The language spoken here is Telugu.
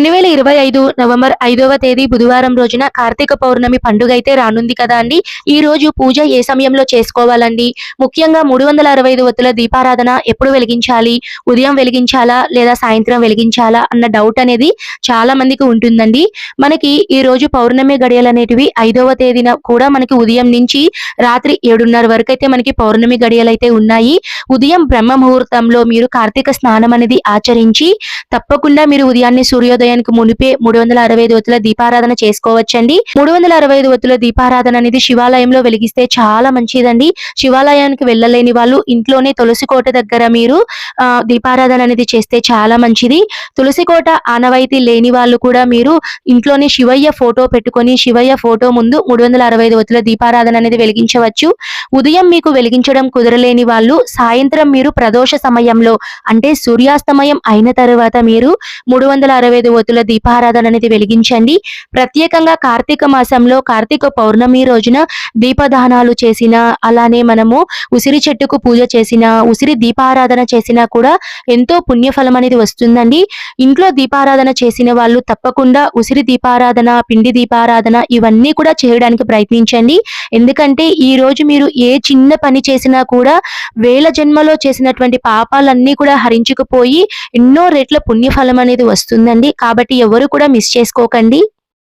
రెండు వేల ఇరవై ఐదు నవంబర్ ఐదవ తేదీ బుధవారం రోజున కార్తీక పౌర్ణమి పండుగ అయితే రానుంది కదా అండి. ఈ రోజు పూజ ఏ సమయంలో చేసుకోవాలండి? ముఖ్యంగా మూడు వందల అరవై ఐదు వత్తుల దీపారాధన ఎప్పుడు వెలిగించాలి? ఉదయం వెలిగించాలా లేదా సాయంత్రం వెలిగించాలా అన్న డౌట్ అనేది చాలా మందికి ఉంటుందండి. మనకి ఈ రోజు పౌర్ణమి గడియలు అనేటివి ఐదవ తేదీన కూడా మనకి ఉదయం నుంచి రాత్రి ఏడున్నర వరకు అయితే మనకి పౌర్ణమి గడియలు అయితే ఉన్నాయి. ఉదయం బ్రహ్మ ముహూర్తంలో మీరు కార్తీక స్నానం అనేది ఆచరించి తప్పకుండా మీరు ఉదయాన్నే సూర్యోదయానికి మునిపే మూడు వందల అరవై ఐదు వత్తుల దీపారాధన చేసుకోవచ్చండి. మూడు వందల అరవై ఐదు వత్తుల దీపారాధన అనేది శివాలయంలో వెలిగిస్తే చాలా మంచిదండి. శివాలయానికి వెళ్ళలేని వాళ్ళు ఇంట్లోనే తులసి కోట దగ్గర మీరు దీపారాధన అనేది చేస్తే చాలా మంచిది. తులసి కోట ఆనవాయితీ లేని వాళ్ళు కూడా మీరు ఇంట్లోనే శివయ్య ఫోటో పెట్టుకొని శివయ్య ఫోటో ముందు మూడు వందల అరవై ఐదు వత్తుల దీపారాధన అనేది వెలిగించవచ్చు. ఉదయం మీకు వెలిగించడం కుదరలేని వాళ్ళు సాయంత్రం మీరు ప్రదోష సమయంలో అంటే సూర్యాస్తమయం అయిన తర్వాత మీరు మూడు వందల అరవై ఐదు వత్తుల దీపారాధన అనేది వెలిగించండి. ప్రత్యేకంగా కార్తీక మాసంలో కార్తీక పౌర్ణమి రోజున దీపదానాలు చేసిన అలానే మనము ఉసిరి చెట్టుకు పూజ చేసిన ఉసిరి దీపారాధన చేసినా కూడా ఎంతో పుణ్యఫలం అనేది వస్తుందండి. ఇంట్లో దీపారాధన చేసిన వాళ్ళు తప్పకుండా ఉసిరి దీపారాధన పిండి దీపారాధన ఇవన్నీ కూడా చేయడానికి ప్రయత్నించండి. ఎందుకంటే ఈ రోజు మీరు ఏ చిన్న పని చేసినా కూడా వేల జన్మలో చేసినటువంటి పాపాలన్నీ కూడా హరించుకుపోయి ఎన్నో రెట్ల పుణ్యఫలం అనేది వస్తుందండి. కాబట్టి ఎవరు కూడా మిస్ చేసుకోకండి.